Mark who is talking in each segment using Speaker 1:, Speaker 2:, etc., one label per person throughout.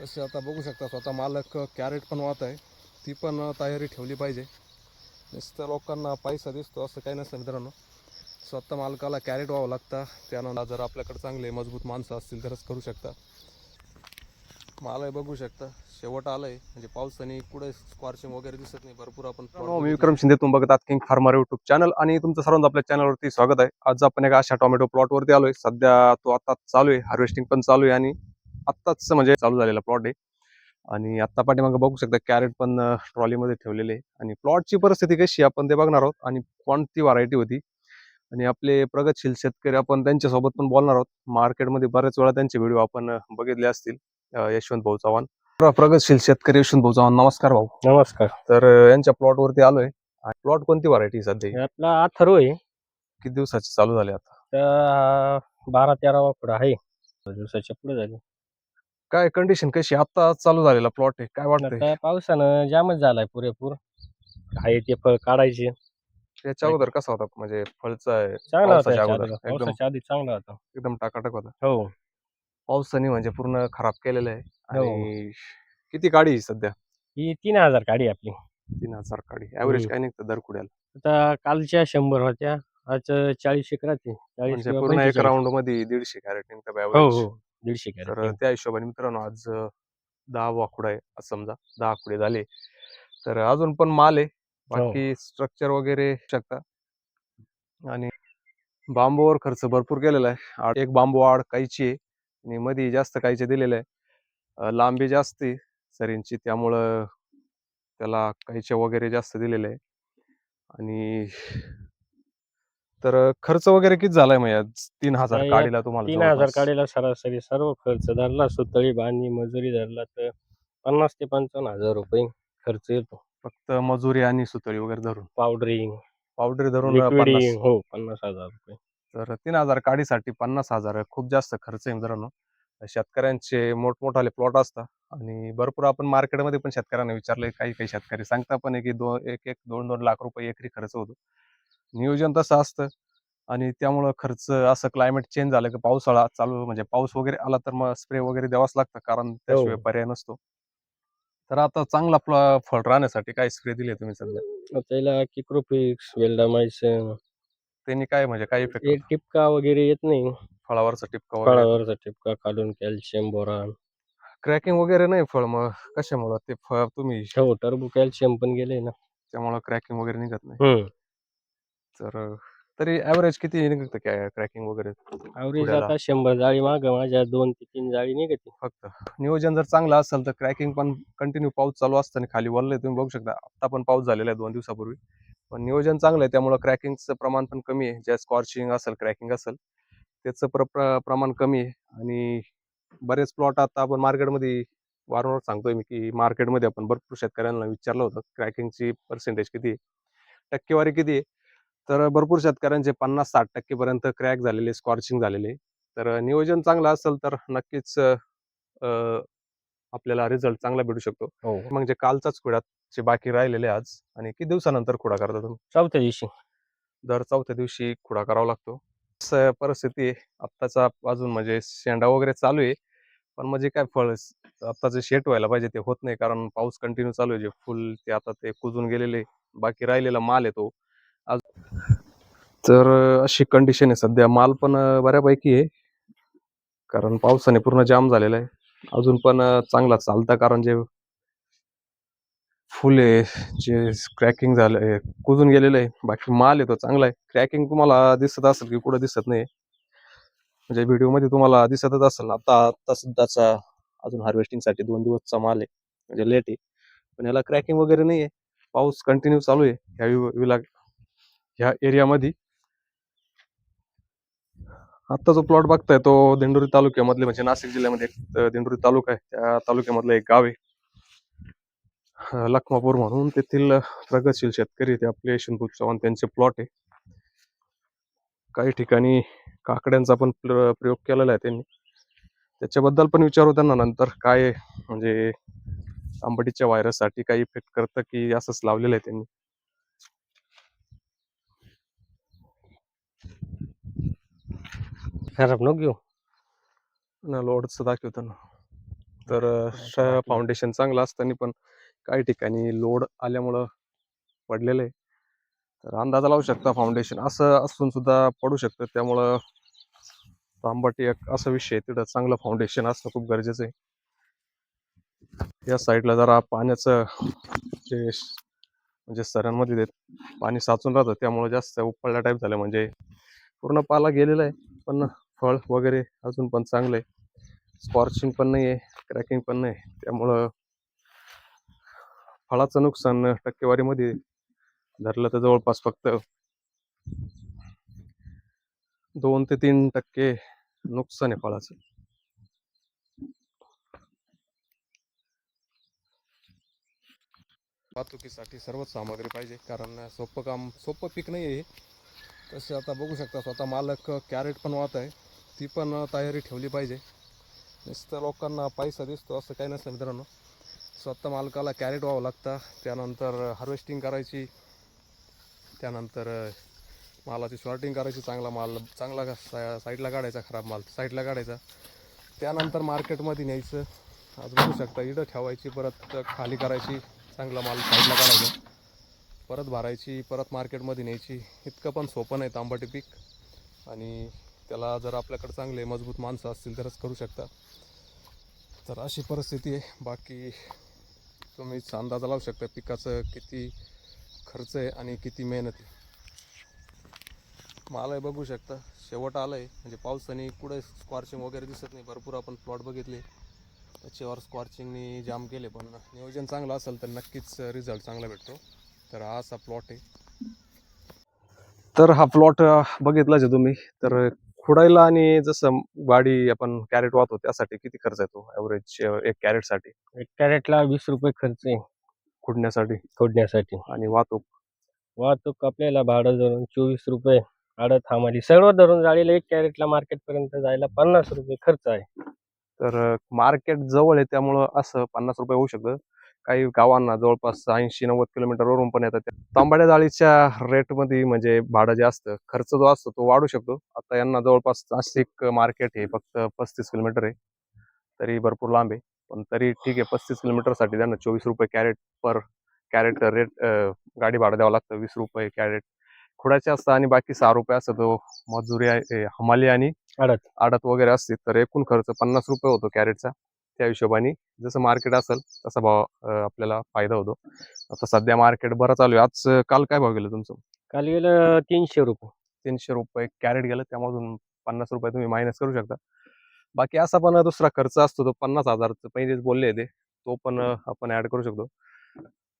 Speaker 1: तसे आता बघू शकता स्वतः मालक कॅरेट पण वाहत आहे. ती पण तयारी ठेवली पाहिजे. नुसतं लोकांना पैसा दिसतो असं काही नसतं मित्रांनो. स्वतः मालकाला कॅरेट व्हावं लागतं. त्यानंतर जर आपल्याकडे चांगले मजबूत माणसं असतील तरच करू शकता. मालही बघू शकता. शेवट आलंय. म्हणजे पावसाने कुठे स्कॉर्चिंग वगैरे दिसत नाही. भरपूर आपण मी विक्रम शिंदे तुम्ही बघत आहात किंग फार्मर युट्यूब चॅनल आणि तुमचं सर्वांचं आपल्या चॅनलवरती स्वागत आहे. आज आपण एका अशा टोमॅटो प्लॉटवरती आलोय. सध्या तो आता चालू आहे. हार्वेस्टिंग पण चालू आहे आणि आत्ताच म्हणजे चालू झालेला प्लॉट आहे. आणि आत्ता पाठीमागं बघू शकता कॅरेट पण ट्रॉलीमध्ये ठेवलेले आणि प्लॉटची परिस्थिती कशी आपण ते बघणार आहोत. आणि कोणती व्हरायटी होती. आणि आपले प्रगतशील शेतकरी आपण त्यांच्यासोबत पण बोलणार आहोत. मार्केटमध्ये बऱ्याच वेळा त्यांचे व्हिडिओ आपण बघितले असतील यशवंत भाऊ चव्हाण. प्र- प्रगतशील शेतकरी यशवंत भाऊ चव्हाण नमस्कार भाऊ.
Speaker 2: नमस्कार.
Speaker 1: तर यांच्या प्लॉट वरती आलोय. प्लॉट कोणती व्हरायटी सध्या?
Speaker 2: आपला अथर्व आहे.
Speaker 1: किती दिवसाची चालू झाली आता?
Speaker 2: तर बारा तेरावा पुढं आहे. दिवसाच्या पुढे झाली.
Speaker 1: काय कंडिशन कशी? आता चालू झालेला प्लॉट आहे. काय वाटतंय?
Speaker 2: आता पावसानं जामच झालाय पुरेपूर आहे ते फळ काढायचे.
Speaker 1: त्याच्या अगोदर कसा होता? म्हणजे फळचा आहे,
Speaker 2: चांगला होता
Speaker 1: पावसाच्या
Speaker 2: याच्या
Speaker 1: अगोदर
Speaker 2: आधी.
Speaker 1: एकदम
Speaker 2: पावसाच्या आधी चांगला होता.
Speaker 1: एकदम टाकाटक होता.
Speaker 2: हो.
Speaker 1: पावसाने म्हणजे पूर्ण खराब केलेलं आहे. आणि किती काडी आहे सध्या?
Speaker 2: ही तीन हजार काढी आपली.
Speaker 1: तीन हजार काडी ऍव्हरेज
Speaker 2: हम्म.
Speaker 1: काय निघतं दर कुड्याला?
Speaker 2: आता कालच्या शंभर होत्या. आज चाळीस आहे. चाळीस
Speaker 1: म्हणजे
Speaker 2: किंवा
Speaker 1: पूर्ण एक
Speaker 2: 45.
Speaker 1: राऊंडमध्ये दीडशे कॅरेट निघतं
Speaker 2: हो
Speaker 1: ऍव्हरेज
Speaker 2: हो. दीडशे
Speaker 1: तर त्या हिशोबाने मित्रांनो आज दहा वाकुडा आहे असं समजा दहा आकुडे झाले. तर अजून पण माल आहे.
Speaker 2: हो.
Speaker 1: बाकी स्ट्रक्चर वगैरे शकता. आणि बांबूवर खर्च भरपूर केलेला आहे. एक बांबू आड काहीची आहे आणि मध्ये जास्त काहीचे दिलेलं आहे. लांबी जास्त आहे सरींची त्यामुळं त्याला काहीचे वगैरे जास्त दिलेले आहे. आणि तर खर्च वगैरे किती झालाय मग यात? तीन हजार
Speaker 2: नाही,
Speaker 1: तुम्हाला
Speaker 2: तीन हजार
Speaker 1: जवळपास?
Speaker 2: काढीला सरासरी सर्व खर्च धरला सुतळी बांधणी मजुरी धरला तर पन्नास ते पंचावन्न हजार रुपये खर्च येतो
Speaker 1: फक्त मजुरी आणि सुतळी वगैरे धरून
Speaker 2: पावडरिंग
Speaker 1: पावडरी धरून
Speaker 2: लिक्विडिंग हो पन्नास हजार रुपये
Speaker 1: तर तीन हजार काडीसाठी पन्नास हजार आहे. खूप जास्त खर्च आहे मित्रांनो शेतकऱ्यांचे मोठमोठाले प्लॉट असतात आणि भरपूर आपण मार्केटमध्ये पण शेतकऱ्यांना विचारले काही काही शेतकरी सांगता पण आहे की दोन एक एक दोन दोन लाख रुपये एकरी खर्च होतो नियोजन तसं असतं. आणि त्यामुळं खर्च असं क्लायमेट चेंज झालं की पावसाळा चालू म्हणजे पाऊस वगैरे आला तर मग स्प्रे वगैरे द्यावाच लागतं कारण त्याशिवाय पर्याय नसतो. तर आता चांगला प्ल- फळ राहण्यासाठी काय स्प्रे दिले तुम्ही सध्या?
Speaker 2: त्याला किक्रोफिक्स वेल्डामायसन
Speaker 1: त्यांनी काय म्हणजे काय इफेक्ट
Speaker 2: टिपका वगैरे येत नाही.
Speaker 1: फळावरचा टिपका वगैरे?
Speaker 2: फळावरचा टिपका काढून कॅल्शियम बोरान.
Speaker 1: क्रॅकिंग वगैरे नाही फळ मग? कशामुळं? ते फळ तुम्ही
Speaker 2: हो टर्बो कॅल्शियम पण गेले ना.
Speaker 1: त्यामुळं क्रॅकिंग वगैरे निघत नाही.
Speaker 2: हम्म.
Speaker 1: तर तरी ॲव्हरेज किती निघतं काय क्रॅकिंग वगैरे
Speaker 2: ॲव्हरेज
Speaker 1: पुढ्याला.
Speaker 2: आता शंभर जाळी माग माझ्या दोन ते तीन जाळी निघते.
Speaker 1: फक्त. नियोजन जर चांगलं असेल तर क्रॅकिंग पण कंटिन्यू पाऊस चालू असताना खाली वरले तुम्ही बघू शकता. आता पण पाऊस झालेला आहे दोन दिवसापूर्वी. पण नियोजन चांगलं आहे त्यामुळं क्रॅकिंगचं प्रमाण पण कमी आहे. ज्या स्कॉर्चिंग असेल क्रॅकिंग असेल त्याचं प्र प्र- प्रमाण कमी आहे. आणि बरेच प्लॉट आता आपण मार्केटमध्ये वारंवार सांगतोय मी की मार्केटमध्ये आपण भरपूर शेतकऱ्यांना विचारलं होतं क्रॅकिंगची पर्सेंटेज किती आहे? टक्केवारी किती आहे? तर भरपूर शेतकऱ्यांचे पन्नास साठ टक्केपर्यंत क्रॅक झालेले स्कॉर्चिंग झालेले. तर नियोजन चांगलं असेल तर नक्कीच आपल्याला रिझल्ट चांगला भेटू शकतो.
Speaker 2: हो.
Speaker 1: मग जे कालचाच खुड्यात जे बाकी राहिलेले आज आणि किती दिवसानंतर खुडा करता तुम्ही?
Speaker 2: चौथ्या दिवशी.
Speaker 1: दर चौथ्या दिवशी खुडा करावा लागतो. परिस्थिती आहे. आत्ताचा अजून म्हणजे शेंडा वगैरे चालू आहे. पण म्हणजे काय फळ आता जे शेट व्हायला पाहिजे ते होत नाही. कारण पाऊस कंटिन्यू चालू आहे. जे फुल ते आता ते कुजून गेलेले बाकी राहिलेला माल येतो आज तर अशी कंडिशन आहे सध्या. माल पण बऱ्यापैकी आहे. कारण पावसाने पूर्ण जाम झालेला आहे. अजून पण चांगला चालता. कारण जे फुले जे क्रॅकिंग झालंय कुजून गेलेलं आहे. बाकी माल आहे तो चांगला आहे. क्रॅकिंग तुम्हाला दिसत असेल की कुठं दिसत नाही. म्हणजे व्हिडिओमध्ये तुम्हाला दिसतच असेल आता आता सध्याचा अजून हार्वेस्टिंगसाठी दोन दिवसचा माल आहे. म्हणजे लेट आहे. पण याला क्रॅकिंग वगैरे नाही आहे पाऊस कंटिन्यू चालू आहे. ह्या विला ह्या एरियामध्ये. आता जो प्लॉट बघताय तो दिंडोरी तालुक्यामधले म्हणजे नाशिक जिल्ह्यामध्ये एक, दिंडोरी तालुका आहे. त्या तालुक्यामधलं एक गाव आहे. लखमापूर म्हणून तेथील प्रगतशील शेतकरी ते आपले यशवंत चव्हाण. त्यांचे प्लॉट आहे. काही ठिकाणी काकड्यांचा पण प्रयोग केलेला आहे त्यांनी. त्याच्याबद्दल पण विचारू त्यांना नंतर काय म्हणजे आंबटीच्या व्हायरससाठी काही इफेक्ट करतं की असंच लावलेलं आहे त्यांनी.
Speaker 2: खराब नको घेऊ
Speaker 1: ना लोडचं दाखवतो ना. तर. फाउंडेशन चांगलं असताना पण काही ठिकाणी लोड आल्यामुळं पडलेलं आहे. तर अंदाजा लावू शकता फाउंडेशन असं असून सुद्धा पडू शकतं. त्यामुळं तांबट एक असा विषय आहे. तिथं चांगलं फाउंडेशन असणं खूप गरजेचं आहे. या साईडला जरा पाण्याचं जे म्हणजे सऱ्यांमध्ये ते पाणी साचून राहतं. त्यामुळे जास्त उपळल्या टाईप झालं. म्हणजे पूर्ण पाला गेलेला आहे. पण फळ वगैरे अजून पण चांगलं आहे. स्कॉर्चिंग पण नाही आहे क्रॅकिंग पण नाही त्यामुळं फळाचं नुकसान टक्केवारीमध्ये धरलं तर जवळपास फक्त दोन ते तीन टक्के नुकसान आहे फळाचं. वाहतुकीसाठी सर्वच सामग्री पाहिजे कारण सोपं काम सोपं पीक नाही आहे तसे आता बघू शकता स्वतः मालक कॅरेट पण वाहत आहे. ती पण तयारी ठेवली पाहिजे. नुसतं लोकांना पैसा दिसतो असं काही नसतं मित्रांनो. स्वतः मालकाला कॅरेट व्हावं लागतं. त्यानंतर हार्वेस्टिंग करायची. त्यानंतर मालाची शॉर्टिंग करायची. चांगला माल चांगला सा- साईडला काढायचा खराब माल साईडला काढायचा. त्यानंतर मार्केटमध्ये न्यायचं. आज बघू शकता इथं ठेवायची परत खाली करायची. चांगला माल साईडला काढायचा. परत भरायची परत मार्केटमध्ये न्यायची. इतकं पण सोपं नाही तांबटी पीक. आणि त्याला जर आपल्याकडे चांगले मजबूत माणसं असतील तरच करू शकता. तर अशी परिस्थिती आहे. बाकी तुम्हीच अंदाजा लावू शकता पिकाचं किती खर्च आहे आणि किती मेहनत आहे. मालही बघू शकता. शेवट आलं आहे म्हणजे पावसाने कुठे स्कॉर्चिंग वगैरे दिसत नाही. भरपूर आपण प्लॉट बघितले. त्याच्यावर स्कॉर्चिंगनी जाम केले. पण नियोजन चांगलं असेल तर नक्कीच रिझल्ट चांगला भेटतो. तर हा असा प्लॉट आहे. तर हा प्लॉट बघितलाच आहे तुम्ही. तर खुडायला आणि जसं गाडी आपण कॅरेट वाहतो त्यासाठी किती खर्च येतो ॲव्हरेज एक कॅरेटसाठी?
Speaker 2: एक कॅरेटला वीस रुपये खर्च आहे
Speaker 1: खुडण्यासाठी
Speaker 2: खोडण्यासाठी
Speaker 1: आणि वाहतूक?
Speaker 2: वाहतूक आपल्याला भाडं धरून चोवीस रुपये आडत थांबाली सर्व धरून जाळीला एक कॅरेटला मार्केट पर्यंत जायला पन्नास रुपये खर्च आहे.
Speaker 1: तर मार्केट जवळ आहे त्यामुळं असं पन्नास रुपये होऊ शकतं. काही गावांना जवळपास ऐंशी नव्वद किलोमीटरवरून पण येतात तांबड्या जाळीच्या रेटमध्ये म्हणजे भाडं जे असतं खर्च जो असतो तो वाढू शकतो. आता यांना जवळपास नाशिक मार्केट हे फक्त पस्तीस किलोमीटर आहे. तरी भरपूर लांब आहे. पण तरी ठीक आहे पस्तीस किलोमीटरसाठी त्यांना चोवीस रुपये कॅरेट पर कॅरेट रेट गाडी भाडं द्यावं लागतं. वीस रुपये कॅरेट. खुडाचे असतं आणि बाकी सहा रुपये असतं. तो मजुरी हमाली आणि
Speaker 2: आडत.
Speaker 1: आडत वगैरे असते. तर एकूण खर्च पन्नास रुपये होतो कॅरेटचा. त्या हिशोबाने जसं मार्केट असेल तसा भाव आपल्याला फायदा होतो. आता सध्या मार्केट बरं चालू आहे. आज काल काय भाव गेलं तुमचं?
Speaker 2: काल गेलं तीनशे रुपये.
Speaker 1: तीनशे रुपये कॅरेट गेलं त्यामधून पन्नास रुपये तुम्ही मायनस करू शकता. बाकी असा पण दुसरा खर्च असतो तो पन्नास हजारचं पहिलेच बोलले ते तो पण आपण ऍड करू शकतो.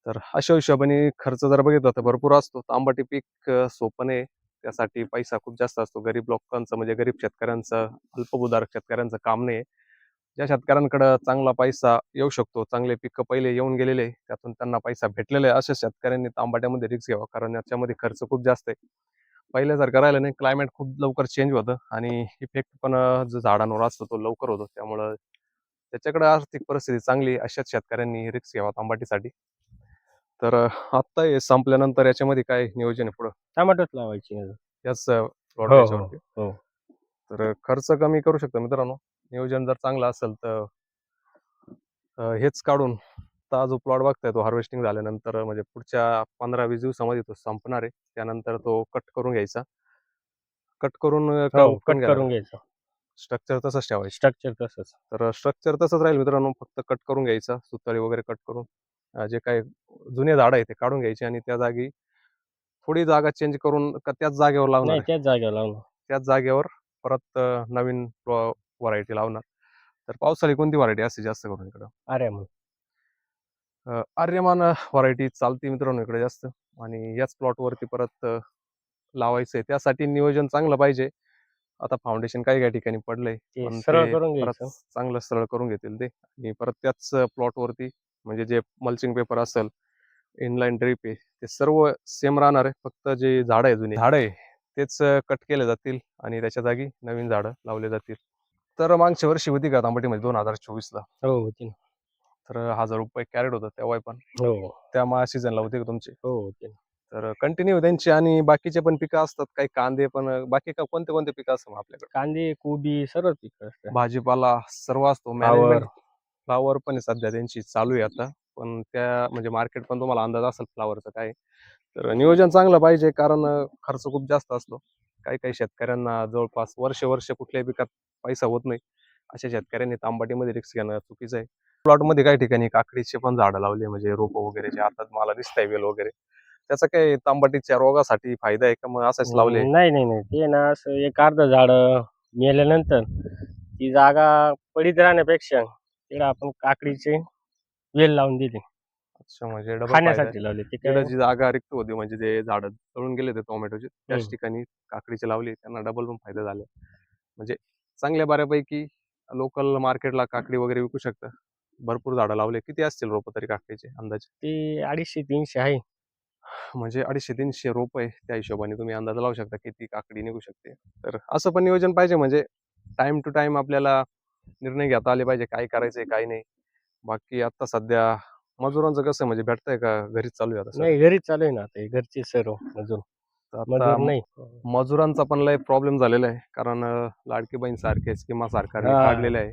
Speaker 1: तर अशा हिशोबाने खर्च जर बघितला तर भरपूर असतो. तांबटी पीक सोपं नाही. त्यासाठी पैसा खूप जास्त असतो. गरीब लोकांचं म्हणजे गरीब शेतकऱ्यांचं अल्पभूधारक शेतकऱ्यांचं काम नाही. ज्या शेतकऱ्यांकडं चांगला पैसा येऊ शकतो चांगले पिकं पहिले येऊन गेलेले त्यातून त्यांना पैसा भेटलेला आहे अशा शेतकऱ्यांनी तांबट्यामध्ये रिस्क घ्यावा कारण याच्यामध्ये खर्च खूप जास्त आहे. पहिल्यासारखं राहिलं नाही क्लायमेट खूप लवकर चेंज होतं आणि इफेक्ट पण जो झाडांवर असतो तो लवकर होतो. त्यामुळं त्याच्याकडे आर्थिक परिस्थिती चांगली अशाच शेतकऱ्यांनी रिस्क घ्यावा तांबटीसाठी. तर आत्ता हे संपल्यानंतर याच्यामध्ये काय नियोजन आहे पुढं?
Speaker 2: टमाटोच लावायची.
Speaker 1: याच
Speaker 2: हो, हो, हो.
Speaker 1: तर खर्च कमी करू शकतो मित्रांनो. नियोजन जर चांगलं असेल तर हेच काढून आता जो प्लॉट बघताय तो हार्वेस्टिंग झाल्यानंतर म्हणजे पुढच्या पंधरा वीस दिवसामध्ये तो संपणार आहे. त्यानंतर तो कट करून घ्यायचा. कट करून
Speaker 2: हो कट करून घ्यायचं.
Speaker 1: स्ट्रक्चर तसंच ठेवायचं.
Speaker 2: स्ट्रक्चर तसंच.
Speaker 1: तर स्ट्रक्चर तसंच राहील मित्रांनो. फक्त कट करून घ्यायचा. सुतारी वगैरे कट करून जे काही जुने झाड आहे ते काढून घ्यायचे आणि त्या जागी थोडी जागा चेंज करून त्याच जागेवर लावणार.
Speaker 2: त्याच जागेवर लावणं
Speaker 1: त्याच जागेवर परत नवीन व्हरायटी लावणार. तर पावसाळी कोणती व्हरायटी असते जास्त करून इकडं? अं, आर्यमान व्हरायटी चालते मित्रांनो इकडे जास्त. आणि याच प्लॉटवरती परत अं, लावायचंय. त्यासाठी नियोजन चांगलं पाहिजे. आता फाउंडेशन काही काही ठिकाणी पडलंय.
Speaker 2: ते सरळ
Speaker 1: ते
Speaker 2: करून
Speaker 1: परत
Speaker 2: घ्यायचं.
Speaker 1: चांगलं सरळ करून घेतील ते. आणि परत त्याच प्लॉटवरती म्हणजे जे मल्चिंग पेपर असेल इनलाईन ड्रीप आहे ते सर्व सेम राहणार आहे. फक्त जे झाड आहे जुनी झाड आहे तेच कट केले जातील. आणि त्याच्या जागी नवीन झाडं लावले जातील. तर मागच्या वर्षी होती का तांबटीमध्ये दोन हजार चोवीसला?
Speaker 2: हो होती ना.
Speaker 1: तर हजार रुपये कॅरेट होतं तेव्हा पण.
Speaker 2: हो.
Speaker 1: त्या मा सीझनला होते का तुमचे?
Speaker 2: हो होती ना.
Speaker 1: तर कंटिन्यू त्यांची आणि बाकीचे पण पिकं असतात काही कांदे पण बाकी का कोणते कोणते पिकं असतात मग आपल्याकडे?
Speaker 2: कांदे कोबी सर्व पिकं असतात.
Speaker 1: भाजीपाला सर्व असतो.
Speaker 2: फ्लावर.
Speaker 1: पण आहे सध्या त्यांची चालू आहे आता. पण त्या म्हणजे मार्केट पण तुम्हाला अंदाज असेल फ्लावरचा काय. तर नियोजन चांगलं पाहिजे कारण खर्च खूप जास्त असतो. काही काही शेतकऱ्यांना जवळपास वर्ष वर्ष कुठल्याही पिकात पैसा होत नाही. अशा शेतकऱ्यांनी तांबाटीमध्ये रिक्स घेणं चुकीचं आहे. प्लॉटमध्ये काही ठिकाणी काकडीचे पण झाडं लावली म्हणजे रोपं वगैरे जे आता मला दिसतंय वेल वगैरे. त्याचा काही तांबाटीच्या रोगासाठी फायदा आहे का? मग असंच लावले
Speaker 2: नाही नाही नाही. ते ना असं एक अर्ध झाड मेल्यानंतर ती जागा पडीत राहण्यापेक्षा तिकडे आपण काकडीचे वेल लावून दिली.
Speaker 1: अच्छा म्हणजे डबल.
Speaker 2: खाण्यासाठी लावले ते
Speaker 1: तिकडे जी जागा रिक्त होती म्हणजे जे झाड तळून गेले ते टोमॅटोचे त्याच
Speaker 2: हम्म.
Speaker 1: ठिकाणी काकडीचे लावले त्यांना डबल पण फायदा झाले. म्हणजे चांगल्या बऱ्यापैकी लोकल मार्केटला काकडी वगैरे विकू शकतं. भरपूर झाडं लावले. किती असतील रोपं तरी काकडीचे अंदाजे?
Speaker 2: ते अडीचशे तीनशे आहे.
Speaker 1: म्हणजे अडीचशे तीनशे रोप आहे त्या हिशोबाने तुम्ही अंदाज लावू शकता किती काकडी निघू शकते. तर असं पण नियोजन पाहिजे म्हणजे टाइम टू टाइम आपल्याला निर्णय घेता आले पाहिजे काय करायचंय काय नाही. बाकी आता सध्या मजुरांचं कसं म्हणजे भेटतंय का? घरीच चालू आहे आता?
Speaker 2: नाही घरीच चालू आहे ना आता हे घरचे सर्व मजूर. नाही.
Speaker 1: मजुरांचा पण लय प्रॉब्लेम झालेला आहे कारण अं, लाडकी बहीण सारखे स्कीमा सरकारने
Speaker 2: हा.
Speaker 1: काढलेल्या आहे.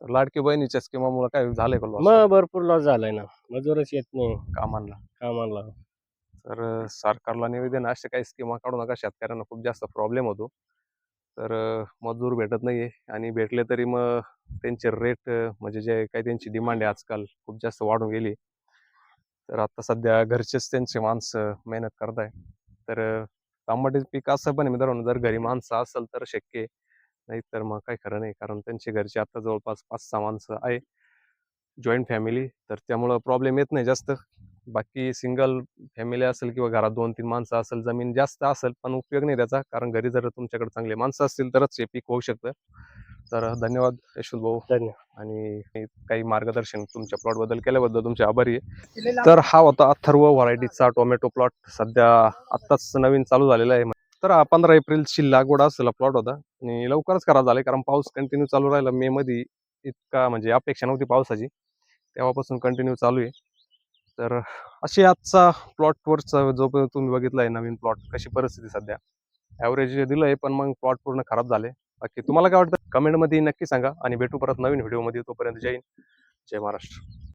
Speaker 1: तर लाडकी बहिणीच्या स्कीमामुळे काय झालंय का loss?
Speaker 2: मग भरपूर लॉस झालाय ना. मजूरच येत नाही.
Speaker 1: कामांना.
Speaker 2: कामाला
Speaker 1: तर अं, सरकारला निवेदन आहे, अशा काही स्कीमा काढू नका. शेतकऱ्यांना खूप जास्त प्रॉब्लेम होतो. तर मजूर भेटत आहे आणि भेटले तरी मग त्यांचे रेट म्हणजे जे काही त्यांची डिमांड आहे आजकाल खूप जास्त वाढून गेली. तर आता सध्या घरचेच त्यांचे माणसं मेहनत करत आहे तर अं, पीक असं पण आहे मित्रांनो जर घरी माणसं असेल तर शक्य नाही तर मग काही खरं नाही कारण त्यांचे घरचे आता जवळपास पाच सहा माणसं आहे. जॉईंट फॅमिली तर त्यामुळं प्रॉब्लेम येत नाही जास्त. बाकी सिंगल फॅमिली असेल किंवा घरात दोन तीन माणसं असेल जमीन जास्त असेल पण उपयोग नाही त्याचा. कारण घरी जर तुमच्याकडे चांगले माणसं असतील तरच हे पीक होऊ शकतं. तर धन्यवाद यशवंत भाऊ.
Speaker 2: धन्यवाद
Speaker 1: आणि काही मार्गदर्शन तुमच्या प्लॉटबद्दल केल्याबद्दल तुमचे आभारी आहे. तर हा होता अथर्व व्हरायटीचा टोमॅटो प्लॉट सध्या आत्ताच नवीन चालू झालेला आहे. तर हा पंधरा एप्रिलची लागवड असलेला प्लॉट होता. आणि लवकरच खराब झालाय कारण पाऊस कंटिन्यू चालू राहिला. मे मध्ये इतका म्हणजे अपेक्षा नव्हती पावसाची. तेव्हापासून कंटिन्यू चालू आहे. तर अशी आजचा प्लॉटवरचा जो पण तुम्ही आहे नवीन प्लॉट कशी परिस्थिती सध्या ॲव्हरेज दिलं आहे पण मग प्लॉट पूर्ण खराब झाले. बाकी तुम्हाला काय वाटतं? कमेंटमध्ये नक्की सांगा आणि भेटू परत नवीन व्हिडिओमध्ये तोपर्यंत जय हिंद जय महाराष्ट्र.